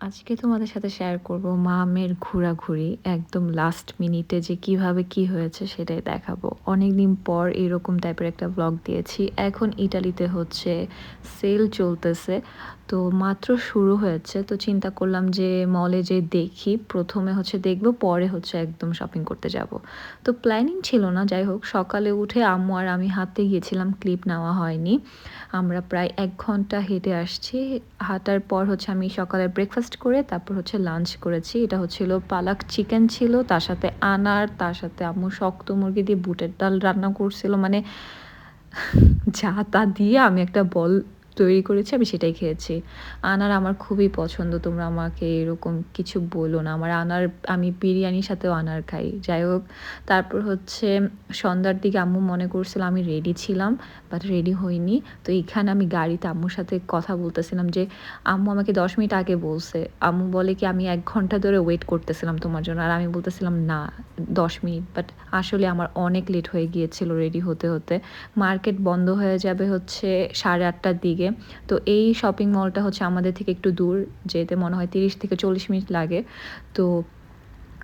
আজকে তোমাদের সাথে শেয়ার করব মামের ঘোরাঘুরি, একদম লাস্ট মিনিটে যে কীভাবে কি হয়েছে সেটাই দেখাবো। অনেক দিন পর এরকম টাইপের একটা ব্লগ দিয়েছি। এখন ইটালিতে হচ্ছে সেল চলতেছে। তো মাত্র শুরু হয়েছে, তো চিন্তা করলাম যে মলে যে দেখি। প্রথমে হচ্ছে দেখব, পরে হচ্ছে একদম শপিং করতে যাব। তো প্ল্যানিং ছিল না, যাই হোক, সকালে উঠে আম্মু আর আমি হাঁটতে গিয়েছিলাম ক্লিপ নেওয়া হয়নি। আমরা প্রায় এক ঘণ্টা হেঁটে আসছি। হাঁটার পর হচ্ছে আমি সকালে ব্রেকফাস্ট করে, তারপর হচ্ছে লাঞ্চ করেছি। এটা হচ্ছিল পালাক চিকেন ছিল, তার সাথে আনার, তার সাথে আম্মু শক্ত মুরগি দিয়ে বুটের ডাল রান্না করছিল। মানে যা তা দিয়ে আমি একটা বল তৈরি করেছি, আমি সেটাই খেয়েছি। আনার আমার খুবই পছন্দ, তোমরা আমাকে এরকম কিছু বলো না। আমার আনার, আমি বিরিয়ানির সাথেও আনার খাই। যাই হোক, তারপর হচ্ছে সন্ধ্যার দিকে আম্মু মনে করছিল আমি রেডি ছিলাম বাট রেডি হইনি। তো এখানে আমি গাড়িতে আম্মুর সাথে কথা বলতেছিলাম যে, আম্মু আমাকে দশ মিনিট আগে বলছে। আম্মু বলে কি, আমি এক ঘণ্টা ধরে ওয়েট করতেছিলাম তোমার জন্য। আর আমি বলতেছিলাম, না, দশ মিনিট। বাট আসলে আমার অনেক লেট হয়ে গিয়েছিল রেডি হতে হতে। মার্কেট বন্ধ হয়ে যাবে হচ্ছে সাড়ে আটটার দিকে। তো এই শপিং মলটা হচ্ছে আমাদের থেকে একটু দূর, যেতে মনে হয় তিরিশ থেকে চল্লিশ মিনিট লাগে। তো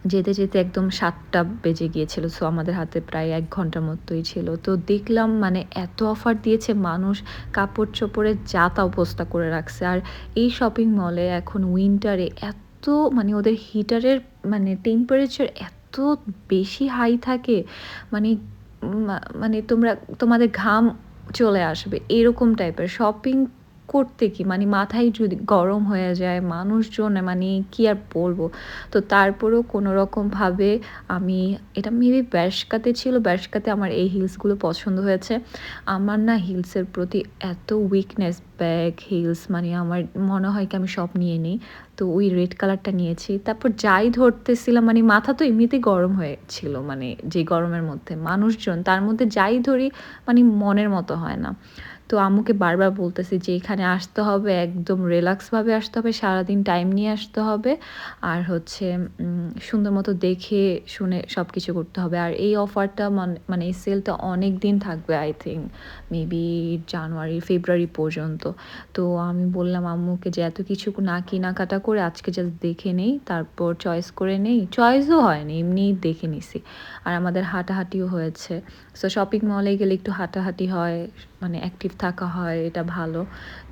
যেতে যেতে একদম সাতটা বেজে গিয়েছিল সো আমাদের হাতে প্রায় এক ঘণ্টার মতোই ছিল। তো দেখলাম মানে এত অফার দিয়েছে, মানুষ কাপড় চোপড়ে যাতা অবস্থা করে রাখছে। আর এই শপিং মলে এখন উইন্টারে এত মানে ওদের হিটারের মানে টেম্পারেচার এত বেশি হাই থাকে। মানে মানে তোমরা, তোমাদের ঘাম চলে আসবে এরকম টাইপের শপিং করতে কি? মানে মাথায় যদি গরম হয়ে যায়, মানুষজন মানে কি আর বলব? তো তারপরেও কোনো রকমভাবে আমি, এটা মেবি ব্যাসকাতে ছিল, ব্যাসকাতে আমার এই হিলসগুলো পছন্দ হয়েছে। আমার না হিলসের প্রতি এত উইকনেস ব্যাগ হিলস মানে আমার মনে হয় কি আমি সব নিয়ে নিই। তো ওই রেড কালারটা নিয়েছি। তারপর যাই ধরতেছিলাম মানে মাথা তো এমনিতেই গরম হয়েছিল মানে যে গরমের মধ্যে। মানুষজন, তার মধ্যে যাই ধরি মানে মনের মতো হয় না। তো আম্মুকে বারবার বলতেছি যে, এখানে আসতে হবে, একদম রিল্যাক্সভাবে আসতে হবে, সারাদিন টাইম নিয়ে আসতে হবে আর হচ্ছে সুন্দর মতো দেখে শুনে সব কিছু করতে হবে। আর এই অফারটা মানে এই সেলটা অনেক দিন থাকবে, I think, maybe January, February পর্যন্ত। তো আমি বললাম আম্মুকে যে, এত কিছু না কেনাকাটা করে আজকে জাস্ট দেখে নেই, তারপর চয়েস করে নেই। চয়েসও হয়নি এমনি দেখে নিছি। আর আমাদের হাঁটাহাঁটিও হয়েছে। সো শপিং মলে গেলে একটু হাঁটাহাঁটি হয় মানে অ্যাক্টিভ থাকা হয়, এটা ভালো।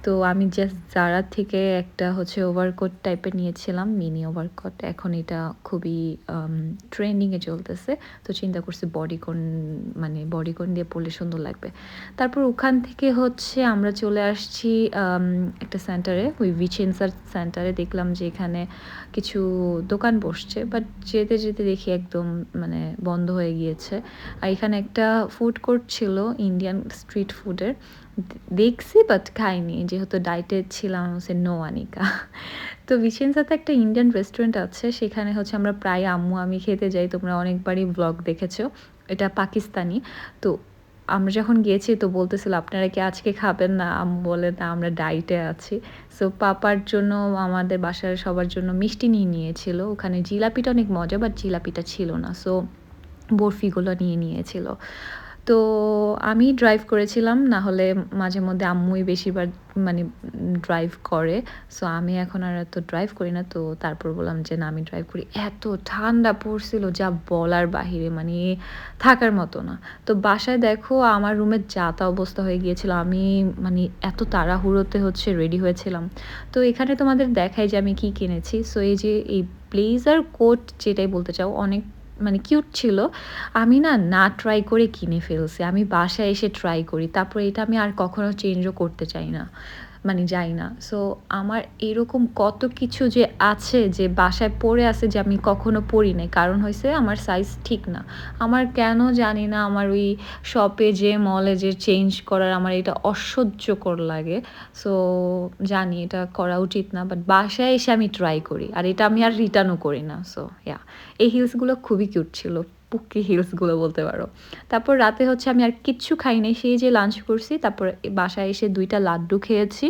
তো আমি জাস্ট জারা থেকে একটা হচ্ছে ওভারকোট টাইপের নিয়েছিলাম মিনি ওভারকোট এখন এটা খুবই ট্রেন্ডিংয়ে চলতেছে। তো চিন্তা করছি বডিকন মানে বডিকন দিয়ে পরলে সুন্দর লাগবে। তারপর ওখান থেকে হচ্ছে আমরা চলে আসছি একটা সেন্টারে ওই ভিচেন্সার সেন্টারে দেখলাম যে এখানে কিছু দোকান বসছে বাট যেতে যেতে দেখি একদম মানে বন্ধ হয়ে গিয়েছে। আর এখানে একটা ফুড কোর্ট ছিল ইন্ডিয়ান স্ট্রিট ফুডের দেখছি বাট খাইনি। যেহেতু ডায়েটে ছিলাম, সে নো আনিকা। তো বিশেন্সাতে একটা ইন্ডিয়ান রেস্টুরেন্ট আছে, সেখানে হচ্ছে আমরা প্রায় আম্মু, আমি খেতে যাই। তোমরা অনেকবারই ব্লগ দেখেছ। এটা পাকিস্তানি। তো আমরা যখন গিয়েছি, তো বলতেছিল, আপনারা কি আজকে খাবেন না? আম্মু বলে, না, আমরা ডাইটে আছি। সো পাপার জন্য আমাদের বাসার সবার জন্য মিষ্টি নিয়ে নিয়েছিল। ওখানে জিলাপিটা অনেক মজা বাট জিলাপিটা ছিল না। সো বরফিগুলো নিয়ে নিয়েছিল। তো আমি ড্রাইভ করেছিলাম না হলে মাঝে মধ্যে আম্মুই বেশিরভাগ মানে ড্রাইভ করে। সো আমি এখন আর এত ড্রাইভ করি না, তো তারপর বললাম যে, না, আমি ড্রাইভ করি। এত ঠান্ডা পড়ছিল যা বলার বাহিরে মানে থাকার মতো না। তো বাসায় দেখো, আমার রুমের যাতা অবস্থা হয়ে গিয়েছিল। আমি মানে এত তাড়াহুড়োতে হচ্ছে রেডি হয়েছিলাম। তো এখানে তোমাদের দেখাই যে আমি কি কিনেছি। সো এই যে, এই ব্লেজার কোট যেটাই বলতে চাও, অনেক মানে কিউট ছিল, আমি না না ট্রাই করে কিনে ফেলছি। আমি বাসায় এসে ট্রাই করি। তারপরে এটা আমি আর কখনো চেঞ্জও করতে চাই না। মানে যাই না। সো আমার এরকম কত কিছু যে আছে যে বাসায় পড়ে আছে যে আমি কখনো পড়ি নাই। কারণ হয়েছে আমার সাইজ ঠিক না। আমার কেন জানি না আমার ওই শপে যে মলে যে চেঞ্জ করার আমার এটা অসহ্যকর লাগে। সো জানি এটা করা উচিত না। বাট বাসায় এসে আমি ট্রাই করি। আর এটা আমি আর রিটার্নও করি না। সো ইয়া এই হিলসগুলো খুবই কিউট ছিল। পুকি হিলসগুলো বলতে পারো। তারপর রাতে হচ্ছে আমি আর কিচ্ছু খাই নাই, সেই যে লাঞ্চ করছি, তারপর বাসায় এসে দুইটা লাড্ডু খেয়েছি।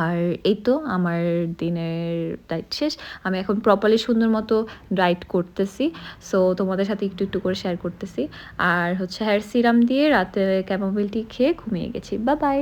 আর এই তো আমার দিনের ডাইট শেষ। আমি এখন প্রপারলি সুন্দর মতো ডাইট করতেছি। সো তোমাদের সাথে একটু একটু করে শেয়ার করতেছি। আর হচ্ছে হেয়ার সিরাম দিয়ে রাতে ক্যামোবিলটি খেয়ে ঘুমিয়ে গেছি। বা বাই